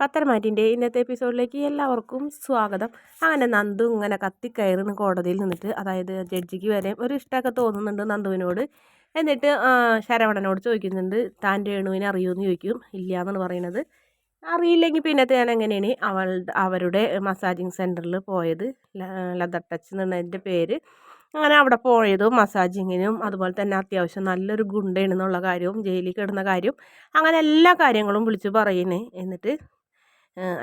പത്തരമാറ്റിന്റെ ഇന്നത്തെ എപ്പിസോഡിലേക്ക് എല്ലാവർക്കും സ്വാഗതം. അങ്ങനെ നന്ദു ഇങ്ങനെ കത്തിക്കയറുന്ന കോടതിയിൽ നിന്നിട്ട് അതായത് ജഡ്ജിക്ക് വരെ ഒരു ഇഷ്ടമൊക്കെ തോന്നുന്നുണ്ട് നന്ദുവിനോട്. എന്നിട്ട് ശരവണനോട് ചോദിക്കുന്നുണ്ട് താൻ രേണുവിനെ അറിയുമെന്ന് ചോദിക്കും? ഇല്ല എന്നാണ് പറയുന്നത്. അറിയില്ലെങ്കിൽ പിന്നത്തെ ഞാൻ എങ്ങനെയാണ് അവൾ അവരുടെ മസാജിങ് സെന്ററിൽ പോയത്? ലത ടച്ച് എന്നുള്ളതിന്റെ പേര്. അങ്ങനെ അവിടെ പോയതും മസാജിങ്ങിനും അതുപോലെ തന്നെ അത്യാവശ്യം നല്ലൊരു ഗുണ്ടയാണെന്നുള്ള കാര്യവും ജയിലിൽ കിടന്ന കാര്യവും അങ്ങനെ എല്ലാ കാര്യങ്ങളും വിളിച്ച് പറയുന്നേ. എന്നിട്ട്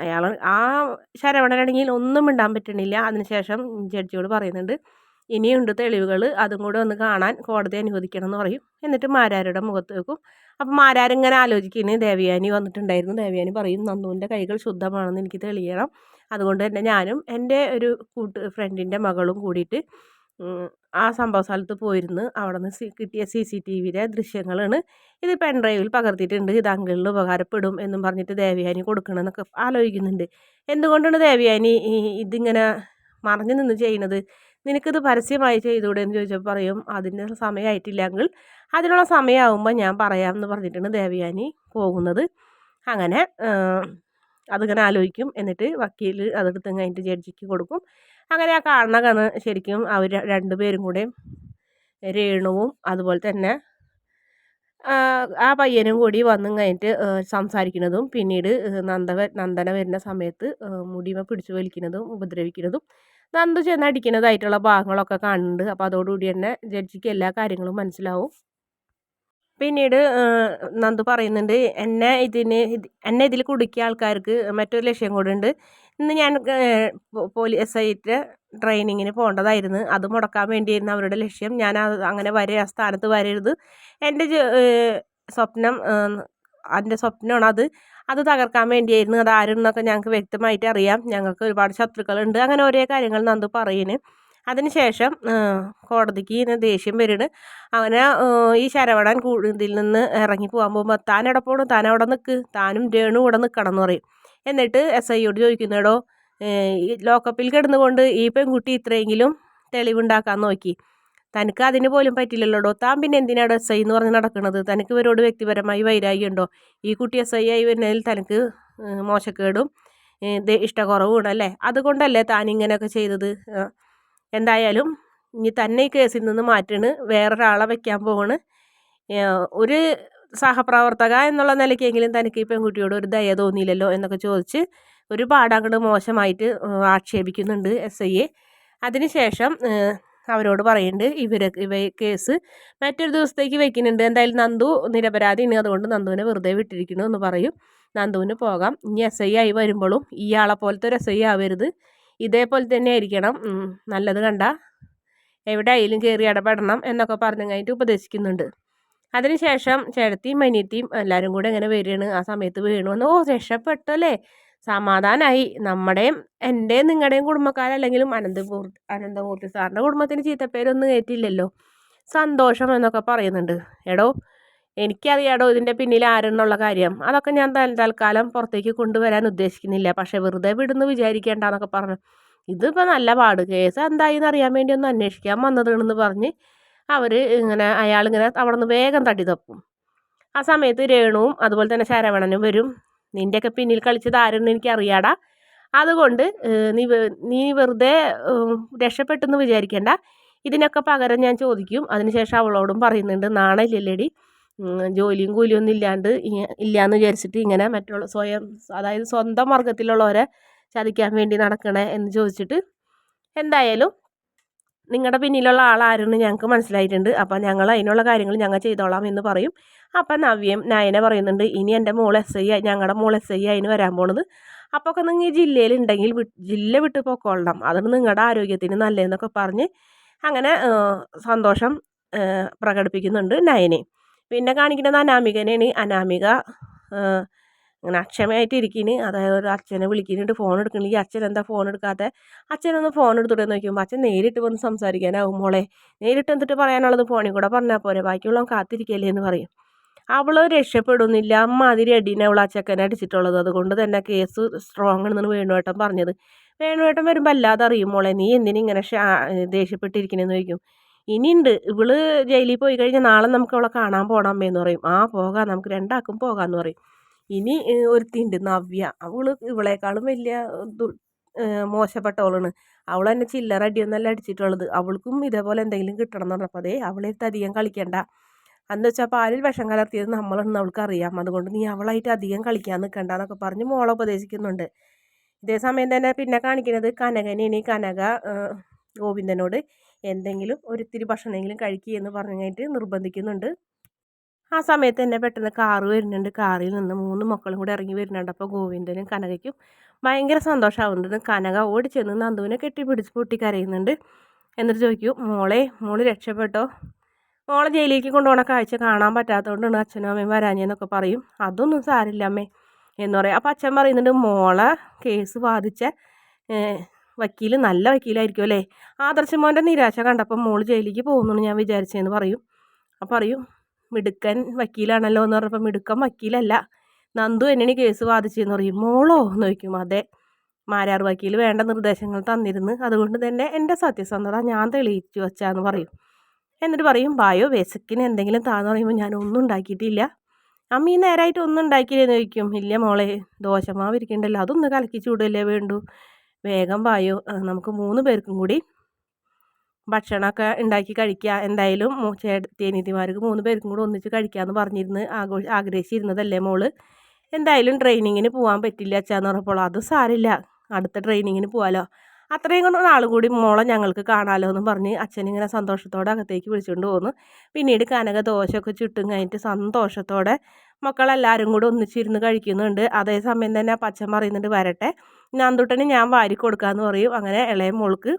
അയാൾ ആ ശരവണനാണെങ്കിൽ ഒന്നും മിണ്ടാൻ പറ്റണില്ല. അതിനുശേഷം ജഡ്ജിയോട് പറയുന്നുണ്ട് ഇനിയുണ്ട് തെളിവുകൾ അതും കൂടെ ഒന്ന് കാണാൻ കോടതി അനുവദിക്കണം എന്ന് പറയും. എന്നിട്ട് മാരാരുടെ മുഖത്ത് വെക്കും. അപ്പം മാരാരിങ്ങനെ ആലോചിക്കുന്നത് ദേവയാനി വന്നിട്ടുണ്ടായിരുന്നു. ദേവയാനി പറയും നന്ദുവിന്റെ കൈകൾ ശുദ്ധമാണെന്ന് എനിക്ക് തെളിയണം. അതുകൊണ്ട് തന്നെ ഞാനും എന്റെ ഒരു കൂട്ട് ഫ്രണ്ടിന്റെ മകളും കൂടിയിട്ട് ആ സംഭവ സ്ഥലത്ത് പോയിരുന്ന് അവിടെ നിന്ന് കിട്ടിയ സി സി ടി വിയിലെ ദൃശ്യങ്ങളാണ് ഇത് പെൻ ഡ്രൈവിൽ പകർത്തിയിട്ടുണ്ട്. ഇത് അങ്കിളിന് ഉപകാരപ്പെടും എന്നും പറഞ്ഞിട്ട് ദേവയാനി കൊടുക്കണമെന്നൊക്കെ ആലോചിക്കുന്നുണ്ട്. എന്തുകൊണ്ടാണ് ദേവയാനി ഇതിങ്ങനെ മറഞ്ഞു നിന്ന് ചെയ്യുന്നത്? നിനക്കിത് പരസ്യമായി ചെയ്തുകൂടെ എന്ന് ചോദിച്ചപ്പോൾ പറയും അതിന് സമയമായിട്ടില്ല അങ്കിൾ. അതിനുള്ള സമയമാകുമ്പോൾ ഞാൻ പറയാം എന്ന് പറഞ്ഞിട്ടാണ് ദേവയാനി പോകുന്നത്. അങ്ങനെ അതിങ്ങനെ ആലോചിക്കും. എന്നിട്ട് വക്കീൽ അതെടുത്ത് കഴിഞ്ഞിട്ട് ജഡ്ജിക്ക് കൊടുക്കും. അങ്ങനെ ആ കാണുന്ന കണ് ശരിക്കും അവർ രണ്ടുപേരും കൂടെ രേണുവും അതുപോലെ തന്നെ ആ പയ്യനും കൂടി വന്നു കഴിഞ്ഞിട്ട് സംസാരിക്കുന്നതും പിന്നീട് നന്ദവ നന്ദന വരുന്ന സമയത്ത് മുടിമ പിടിച്ചു വലിക്കുന്നതും ഉപദ്രവിക്കുന്നതും നന്ദു ചെന്ന് അടിക്കുന്നതായിട്ടുള്ള ഭാഗങ്ങളൊക്കെ കാണുന്നുണ്ട്. അപ്പോൾ അതോടുകൂടി തന്നെ ജഡ്ജിക്ക് എല്ലാ കാര്യങ്ങളും മനസ്സിലാവും. പിന്നീട് നന്ദു പറയുന്നുണ്ട് എന്നെ ഇതിന് എന്നെ ഇതിൽ കുടുക്കിയ ആൾക്കാർക്ക് മറ്റൊരു ലക്ഷ്യം കൂടെ ഉണ്ട്. ഇന്ന് ഞാൻ പോലീസ് ആയിട്ട് ട്രെയിനിങ്ങിന് പോകേണ്ടതായിരുന്നു അത് മുടക്കാൻ വേണ്ടിയായിരുന്നു അവരുടെ ലക്ഷ്യം. ഞാൻ അങ്ങനെ വരെ ആ സ്ഥാനത്ത് വരരുത്. എന്റെ സ്വപ്നം എന്റെ സ്വപ്നമാണ് അത്. അത് തകർക്കാൻ വേണ്ടിയായിരുന്നു. അത് ആരെന്നൊക്കെ ഞങ്ങൾക്ക് വ്യക്തമായിട്ട് അറിയാം. ഞങ്ങൾക്ക് ഒരുപാട് ശത്രുക്കളുണ്ട്. അങ്ങനെ ഒരേ കാര്യങ്ങൾ നന്ദു പറയുന്നു അതിനുശേഷം കോടതിക്ക് ഇങ്ങനെ ദേഷ്യം വരുന്നു അങ്ങനെ ഈ ശരവണൻ ഇതിൽ നിന്ന് ഇറങ്ങി പോകാൻ പോകുമ്പോൾ താൻ എവിടെ പോകണം താൻ അവിടെ നിൽക്ക് താനും രേണു ഇവിടെ നിൽക്കണം എന്ന് പറയും. എന്നിട്ട് എസ് ഐയോട് ചോദിക്കുന്നെടോ ലോക്കപ്പിൽ കിടന്നുകൊണ്ട് ഈ പെൺകുട്ടി ഇത്രയെങ്കിലും തെളിവുണ്ടാക്കാൻ നോക്കി. തനിക്ക് അതിന് പോലും പറ്റില്ലല്ലോടോ? താൻ പിന്നെ എന്തിനാടോ എസ് ഐ എന്ന് പറഞ്ഞ് നടക്കുന്നത് തനിക്ക് ഇവരോട് വ്യക്തിപരമായി വൈരാഗ്യമുണ്ടോ? ഈ കുട്ടി എസ് ഐ ആയി വരുന്നതിൽ തനിക്ക് മോശക്കേടും ഇഷ്ടക്കുറവും അല്ലേ? അതുകൊണ്ടല്ലേ താൻ ഇങ്ങനെയൊക്കെ ചെയ്തത്? എന്തായാലും ഇനി തന്നെ ഈ കേസിൽ നിന്ന് മാറ്റണ്. വേറൊരാളെ വെക്കാൻ പോവാണ്. ഒരു സഹപ്രവർത്തക എന്നുള്ള നിലയ്ക്കെങ്കിലും തനിക്ക് ഈ പെൺകുട്ടിയോട് ഒരു ദയ തോന്നിയില്ലല്ലോ എന്നൊക്കെ ചോദിച്ച് ഒരുപാട് അങ്ങോട്ട് മോശമായിട്ട് ആക്ഷേപിക്കുന്നുണ്ട് എസ് ഐയെ അതിനുശേഷം അവരോട് പറയുന്നുണ്ട് ഇവരെ ഇവ കേസ് മറ്റൊരു ദിവസത്തേക്ക് വെക്കുന്നുണ്ട്. എന്തായാലും നന്ദു നിരപരാധിയാണ്. അതുകൊണ്ട് നന്ദുവിനെ വെറുതെ വിട്ടിരിക്കുന്നു എന്ന് പറയും. നന്ദുവിന് പോകാം. ഇനി എസ് ഐ ആയി വരുമ്പോഴും ഇയാളെ പോലത്തെ ഒരു എസ് ഐ ആവരുത്. ഇതേപോലെ തന്നെ ആയിരിക്കണം. നല്ലത് കണ്ട എവിടെ ആയാലും കയറി ഇടപെടണം എന്നൊക്കെ പറഞ്ഞു കഴിഞ്ഞിട്ട് ഉപദേശിക്കുന്നുണ്ട്. അതിനുശേഷം ചേട്ടത്തിയും മനിയത്തിയും എല്ലാവരും കൂടെ ഇങ്ങനെ വരികയാണ്. ആ സമയത്ത് വീണു ഓ രക്ഷപ്പെട്ടല്ലേ? സമാധാനമായി നമ്മുടെയും എന്റെയും നിങ്ങളുടെയും കുടുംബക്കാരല്ലെങ്കിലും അനന്തപൂർ അനന്തമൂർത്തി സാറിന്റെ കുടുംബത്തിന് ചീത്തപ്പേരൊന്നും കയറ്റില്ലല്ലോ സന്തോഷം എന്നൊക്കെ പറയുന്നുണ്ട്. എടോ എനിക്കറിയാടോ ഇതിന്റെ പിന്നിൽ ആരെന്നുള്ള കാര്യം. അതൊക്കെ ഞാൻ തൽക്കാലം പുറത്തേക്ക് കൊണ്ടുവരാൻ ഉദ്ദേശിക്കുന്നില്ല. പക്ഷെ വെറുതെ വിടുന്നു വിചാരിക്കേണ്ടെന്നൊക്കെ പറഞ്ഞു. ഇതിപ്പോൾ നല്ല പാട്. കേസ് എന്തായി എന്നറിയാൻ വേണ്ടി ഒന്ന് അന്വേഷിക്കാൻ വന്നതാണെന്ന് പറഞ്ഞ് അവർ ഇങ്ങനെ അയാളിങ്ങനെ അവിടെ നിന്ന് വേഗം തട്ടി തപ്പും. ആ സമയത്ത് രേണുവും അതുപോലെ തന്നെ ശരവണനും വരും. നിന്റെയൊക്കെ പിന്നിൽ കളിച്ചത് ആരെന്ന് എനിക്കറിയാടാ. അതുകൊണ്ട് നീ നീ വെറുതെ രക്ഷപ്പെട്ടെന്ന് വിചാരിക്കേണ്ട. ഇതിനൊക്കെ പകരം ഞാൻ ചോദിക്കും. അതിനുശേഷം അവളോടും പറയുന്നുണ്ട് നാണയില്ലല്ലേടി ജോലിയും കൂലിയും ഒന്നും ഇല്ലാണ്ട് ഇല്ലയെന്ന് വിചാരിച്ചിട്ട് ഇങ്ങനെ മറ്റുള്ള സ്വയം അതായത് സ്വന്തം വർഗത്തിലുള്ളവരെ ചതിക്കാൻ വേണ്ടി നടക്കണേ എന്ന് ചോദിച്ചിട്ട് എന്തായാലും നിങ്ങളുടെ പിന്നിലുള്ള ആളാരെന്ന് ഞങ്ങൾക്ക് മനസ്സിലായിട്ടുണ്ട്. അപ്പം ഞങ്ങൾ അതിനുള്ള കാര്യങ്ങൾ ഞങ്ങൾ ചെയ്തോളാം എന്ന് പറയും. അപ്പം നവ്യം നയന പറയുന്നുണ്ട് ഇനി എന്റെ മോൾ എസ് ഐ ഞങ്ങളുടെ മോൾ എസ് ഐ അതിന് വരാൻ പോണത്. അപ്പോൾ ഒക്കെ നിങ്ങൾ ഈ ജില്ലയിലുണ്ടെങ്കിൽ ജില്ല വിട്ട് പൊക്കോളണം. അതാണ് നിങ്ങളുടെ ആരോഗ്യത്തിന് നല്ലതെന്നൊക്കെ പറഞ്ഞ് അങ്ങനെ സന്തോഷം പ്രകടിപ്പിക്കുന്നുണ്ട് നയനെ. പിന്നെ കാണിക്കുന്നത് അനാമികനെയാണ്. അനാമിക അങ്ങനെ അക്ഷമയായിട്ട് ഇരിക്കണ് അതായത് അച്ഛനെ വിളിക്കുന്നുണ്ട് ഫോൺ എടുക്കണമെങ്കിൽ അച്ഛൻ എന്താ ഫോൺ എടുക്കാത്ത? അച്ഛനൊന്ന് ഫോൺ എടുത്തിട്ട് നോക്കുമ്പോൾ അച്ഛൻ നേരിട്ട് വന്ന് സംസാരിക്കാനാവും. മോളെ നേരിട്ട് എന്നിട്ട് പറയാനുള്ളത് ഫോണിൽ കൂടെ പറഞ്ഞാൽ പോരെ. ബാക്കിയുള്ളവൻ കാത്തിരിക്കല്ലേ എന്ന് പറയും. അവൾ രക്ഷപ്പെടുന്നില്ല. അമ്മാതിരി അടീനെ അവൾ ആ അടിച്ചിട്ടുള്ളത്. അതുകൊണ്ട് തന്നെ കേസ് സ്ട്രോങ് ആണെന്നാണ് വേണുവേട്ടൻ പറഞ്ഞത്. വേണുവേട്ടൻ വരുമ്പോൾ അല്ലാതെ അറിയും. മോളെ നീ എന്തിനിങ്ങനെ ദേഷ്യപ്പെട്ടിരിക്കണെന്ന് ചോദിക്കും. ഇനിയുണ്ട്. ഇവൾ ജയിലിൽ പോയി കഴിഞ്ഞാൽ നാളെ നമുക്ക് അവളെ കാണാൻ പോകണം എന്ന് പറയും. ആ പോകാം. നമുക്ക് രണ്ടാക്കും പോകാമെന്ന് പറയും. ഇനി ഒരുത്തിണ്ട് നവ്യ. അവൾ ഇവളേക്കാളും വലിയ മോശപ്പെട്ടവളാണ്. അവൾ തന്നെ ചില്ലറ അടിയൊന്നല്ല അടിച്ചിട്ടുള്ളത്. അവൾക്കും ഇതേപോലെ എന്തെങ്കിലും കിട്ടണം എന്ന് പറഞ്ഞപ്പോൾ അതേ അവളെടുത്ത് അധികം കളിക്കണ്ട. അന്ന് വെച്ചാൽ പാലിൽ വിഷം കലർത്തിയത് അവൾക്ക് അറിയാം അതുകൊണ്ട് നീ അവളായിട്ട് അധികം കളിക്കാൻ നിൽക്കണ്ട എന്നൊക്കെ പറഞ്ഞ് മോളെ ഉപദേശിക്കുന്നുണ്ട്. ഇതേ സമയം തന്നെ പിന്നെ കാണിക്കുന്നത് കനകനെയാണ്. കനക ഗോവിന്ദനോട് എന്തെങ്കിലും ഒരിത്തിരി ഭക്ഷണമെങ്കിലും കഴിക്കുക എന്ന് കഴിഞ്ഞിട്ട് നിർബന്ധിക്കുന്നുണ്ട്. ആ സമയത്ത് തന്നെ പെട്ടെന്ന് കാറ് വരുന്നുണ്ട്. കാറിൽ നിന്ന് മൂന്ന് മക്കളും കൂടെ ഇറങ്ങി വരുന്നുണ്ട്. അപ്പോൾ ഗോവിന്ദനും കനകയ്ക്കും ഭയങ്കര സന്തോഷമാവുന്നുണ്ട് കനക ഓടി ചെന്ന് നന്ദുവിനെ കെട്ടിപ്പിടിച്ച് പൊട്ടി കരയുന്നുണ്ട് എന്നിട്ട് ചോദിക്കും മോളെ മോൾ രക്ഷപ്പെട്ടോ? മോളെ ജയിലിലേക്ക് കൊണ്ടുപോകണ കാഴ്ച കാണാൻ പറ്റാത്തതുകൊണ്ടാണ് അച്ഛനും അമ്മയും വരാഞ്ഞെന്നൊക്കെ പറയും. അതൊന്നും സാരില്ല അമ്മേ എന്ന് പറയും. അപ്പോൾ അച്ഛൻ പറയുന്നുണ്ട് മോളെ കേസ് ബാധിച്ച വക്കീൽ നല്ല വക്കീലായിരിക്കും അല്ലേ? ആദർശ മോന്റെ നിരാശ കണ്ടപ്പോൾ മോൾ ജയിലിലേക്ക് പോകുന്നു ഞാൻ വിചാരിച്ചതെന്ന് പറയും. അപ്പോൾ പറയും മിടുക്കൻ വക്കീലാണല്ലോ എന്ന് പറഞ്ഞപ്പോൾ മിടുക്കൻ വക്കീലല്ല. നന്ദു എന്നെ കേസ് വാദിച്ചെന്ന് പറയും. മോളോ? എന്ന് ചോദിക്കും. അതെ. മാരാർ വക്കീൽ വേണ്ട നിർദ്ദേശങ്ങൾ തന്നിരുന്നു അതുകൊണ്ട് തന്നെ എന്റെ സത്യസന്ധത ഞാൻ തെളിയിച്ചു വച്ചാന്ന് പറയും. എന്നിട്ട് പറയും ബായോ വിശക്കിന് എന്തെങ്കിലും താന്ന് പറയുമ്പോൾ ഞാൻ ഒന്നും ഉണ്ടാക്കിയിട്ടില്ല. അമ്മ ഈ നേരമായിട്ട് ഒന്നും ഉണ്ടാക്കിയില്ലെന്ന് ചോദിക്കും. ഇല്ല മോളെ ദോശമാവ് ഇരിക്കണ്ടല്ലോ. അതൊന്ന് കലക്കി ചൂടല്ലേ വേണ്ടു? വേഗം പായോ നമുക്ക് മൂന്ന് പേർക്കും കൂടി ഭക്ഷണമൊക്കെ ഉണ്ടാക്കി കഴിക്കുക. എന്തായാലും തേനീതിമാർക്ക് മൂന്ന് പേർക്കും കൂടെ ഒന്നിച്ച് കഴിക്കാമെന്ന് പറഞ്ഞിരുന്ന് ആഘോ ആഗ്രഹിച്ചിരുന്നതല്ലേ മോൾ? എന്തായാലും ട്രെയിനിങ്ങിന് പോകാൻ പറ്റില്ല അച്ഛാന്ന് പറഞ്ഞപ്പോൾ അത് സാരില്ല അടുത്ത ട്രെയിനിങ്ങിന് പോകാമല്ലോ അത്രയും കൊണ്ട് നാളും കൂടി മോളെ ഞങ്ങൾക്ക് കാണാമല്ലോ എന്ന് പറഞ്ഞ് അച്ഛനിങ്ങനെ സന്തോഷത്തോടെ അകത്തേക്ക് വിളിച്ചുകൊണ്ട് പോകുന്നു പിന്നീട് കനക ദോശയൊക്കെ ചുട്ടും കഴിഞ്ഞിട്ട് സന്തോഷത്തോടെ മക്കളെല്ലാവരും കൂടെ ഒന്നിച്ചിരുന്ന് കഴിക്കുന്നുണ്ട്. അതേസമയം തന്നെ പച്ചൻ പറയുന്നുണ്ട് വരട്ടെ. നന്ദുട്ടന് ഞാൻ വാരി കൊടുക്കാമെന്ന് പറയും. അങ്ങനെ ഇളയ മോൾക്ക്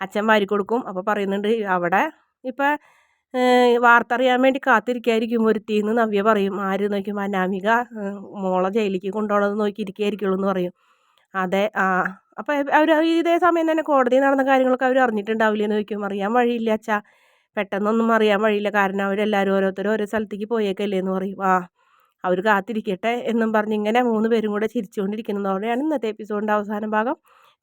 അച്ഛൻ വാരി കൊടുക്കും. അപ്പോൾ പറയുന്നുണ്ട് അവിടെ ഇപ്പം വാർത്ത അറിയാൻ വേണ്ടി കാത്തിരിക്കായിരിക്കും ഒരുത്തിന്ന് നവ്യ പറയും. ആര് നോക്കും അനാമിക മോളെ ജയിലിലേക്ക് കൊണ്ടുപോകണമെന്ന് നോക്കി ഇരിക്കുകയായിരിക്കുള്ളൂ എന്ന് പറയും. അതെ ആ അപ്പോൾ അവർ ഇതേ സമയം തന്നെ കോടതി നടന്ന കാര്യങ്ങളൊക്കെ അവർ അറിഞ്ഞിട്ടുണ്ടാവില്ല എന്ന് ചോദിക്കും. അറിയാൻ വഴിയില്ല അച്ഛാ. പെട്ടെന്നൊന്നും അറിയാൻ വഴിയില്ല. കാരണം അവരെല്ലാവരും ഓരോരുത്തരും ഓരോ സ്ഥലത്തേക്ക് പോയേക്കല്ലേ എന്ന് പറയും. ആ അവർ കാത്തിരിക്കട്ടെ എന്നും പറഞ്ഞ് ഇങ്ങനെ മൂന്ന് പേരും കൂടെ ചിരിച്ചുകൊണ്ടിരിക്കുന്നതോടെയാണ് ഇന്നത്തെ എപ്പിസോഡിന്റെ അവസാന ഭാഗം.